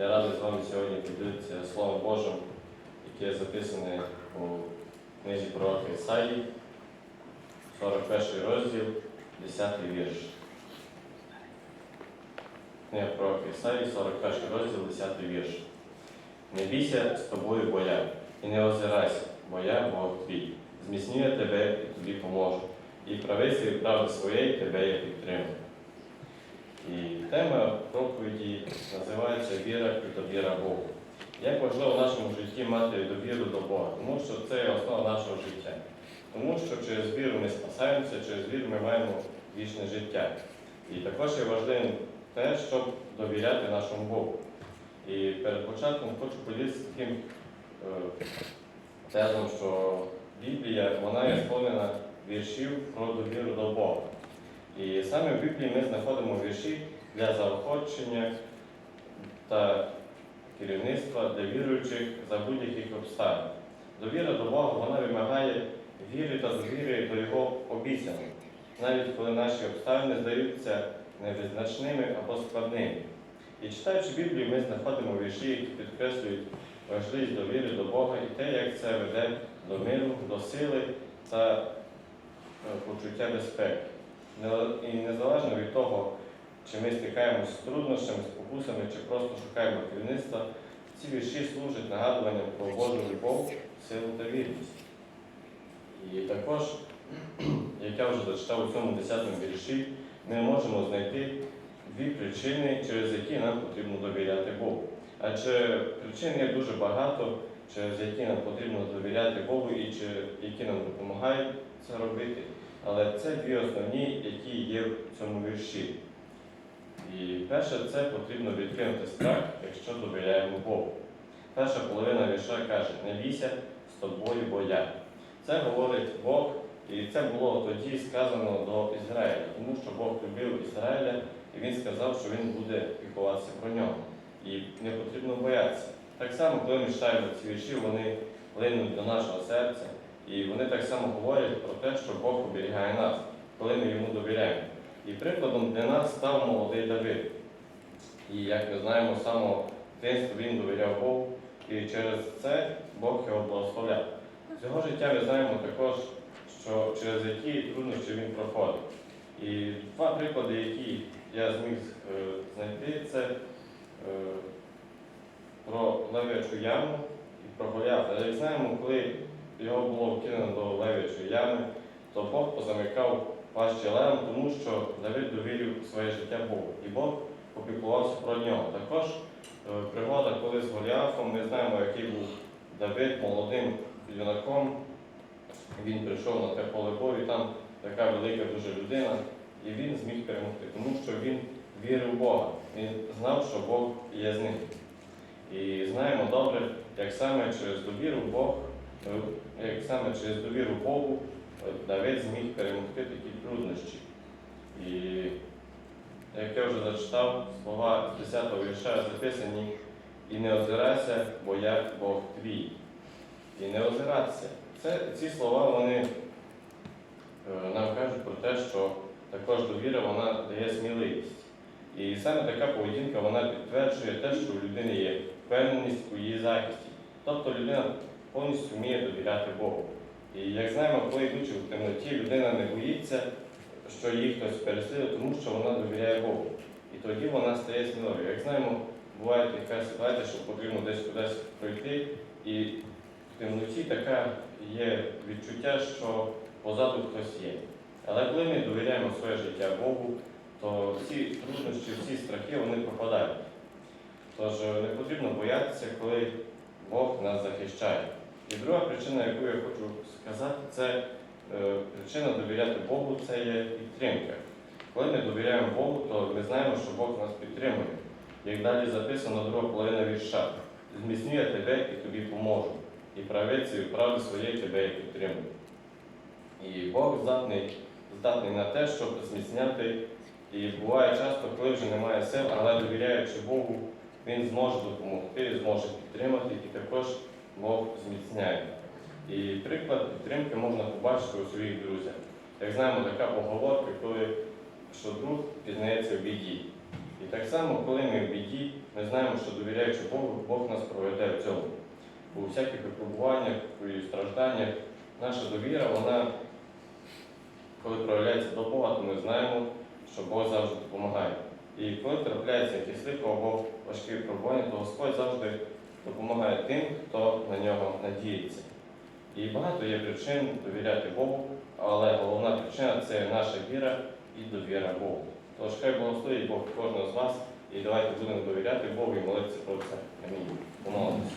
Я радий з вами сьогодні поділитися Словом Божим, яке записане у книзі пророка Ісаї, 41 розділ, 10 вірш. Книга пророка Ісаї, 41 розділ, 10 вірш. Не бійся з тобою, бо я, і не озирайся, бо я Бог твій. Зміцнює тебе і тобі поможу. І правиці правди своєї тебе я підтримую. І тема проповіді називається Віра і довіра Богу. Як важливо в нашому житті мати довіру до Бога, тому що це є основа нашого життя. Тому що через віру ми спасаємося, через віру ми маємо вічне життя. І також є важливим те, щоб довіряти нашому Богу. І перед початком хочу поділитися таким е, тезом, що Біблія вона є сповнена віршів про довіру до Бога. І саме в Біблії ми знаходимо вірші для заохочення та керівництва для віруючих за будь-яких обставин. Довіра до Бога вона вимагає віри та довіри до Його обіцянок, навіть коли наші обставини здаються невизначними або складними. І читаючи Біблію, ми знаходимо вірші, які підкреслюють важливість довіри до Бога і те, як це веде до миру, до сили та е, почуття безпеки. І незалежно від того, чи ми стикаємося з труднощами, спокусами, чи просто шукаємо керівництва, ці вірші служать нагадуванням про Божу любов, силу та вірність. І також, як я вже зачитав у цьому 10 вірші, ми можемо знайти дві причини, через які нам потрібно довіряти Богу. Адже причин є дуже багато, через які нам потрібно довіряти Богу і які нам допомагають це робити. Але це дві основні, які є в цьому вірші. І перше, це потрібно відкинути страх, якщо довіряємо Богу. Перша половина вірша каже, не бійся з тобою, бо я. Це говорить Бог, і це було тоді сказано до Ізраїля, тому що Бог любив Ізраїля, і він сказав, що він буде піклуватися про нього. І не потрібно боятися. Так само, коли ми читаємо ці вірші, вони линуть до нашого серця, і вони так само говорять про те, що Бог оберігає нас, коли ми йому довіряємо. І прикладом для нас став молодий Давид. І як ми знаємо, з самого дитинства він довіряв Богу, і через це Бог його благословляв. З його життя ми знаємо також, що через які труднощі він проходив. І два приклади, які я зміг е, знайти, це е, про лев'ячу яму і про Голіафа. Як знаємо, коли його було вкинено до лев'ячої ями, то Бог позамикав важче левом, тому що Давид довірив своє життя Богу. І Бог попіклувався про нього. Також е, пригода, коли з Голіафом, ми знаємо, який був Давид молодим юнаком. Він прийшов на те поле бою, там така велика дуже людина, і він зміг перемогти, тому що він вірив в Бога. Він знав, що Бог є з ним. І знаємо добре, як саме через довіру Бог, як саме через довіру Богу Давид зміг перемогти такі труднощі. І як я вже зачитав, слова з 10-го вірша записані і не озирайся, бо я Бог твій. І не озиратися. Це, ці слова вони е, нам кажуть про те, що також довіра вона дає сміливість. І саме така поведінка вона підтверджує те, що у людини є впевненість у її захисті. Тобто людина повністю вміє довіряти Богу. І як знаємо, коли йдучи в темноті, людина не боїться, що її хтось переслідує, тому що вона довіряє Богу. І тоді вона стає сміливою. Як знаємо, буває така ситуація, що потрібно десь кудись пройти, і в темноті така є відчуття, що позаду хтось є. Але коли ми довіряємо своє життя Богу, то всі труднощі, всі страхи вони пропадають. Тож е, не потрібно боятися, коли Бог нас захищає. І друга причина, яку я хочу сказати, це е, причина довіряти Богу це є підтримка. Коли ми довіряємо Богу, то ми знаємо, що Бог нас підтримує. Як далі записано друга половина вірша, зміцнює тебе і тобі поможу, і правицею правди своєї тебе я підтримую. І Бог здатний, здатний на те, щоб зміцняти. І буває часто, коли вже немає сил, але довіряючи Богу, Він зможе допомогти, зможе підтримати, і також Бог зміцняє. І приклад підтримки можна побачити у своїх друзях. Як знаємо, така поговорка, коли що друг пізнається в біді. І так само, коли ми в біді, ми знаємо, що довіряючи Богу, Бог нас проведе в цьому. У всяких випробуваннях і стражданнях наша довіра, вона, коли проявляється до Бога, то ми знаємо, що Бог завжди допомагає. І коли трапляється якісь або важкі випробування, то Господь завжди допомагає тим, хто на нього надіється. І багато є причин довіряти Богу, але головна причина це наша віра і довіра Богу. Тож хай благословить Бог кожного з вас, і давайте будемо довіряти Богу і молитися про це. Амінь. Помолимося.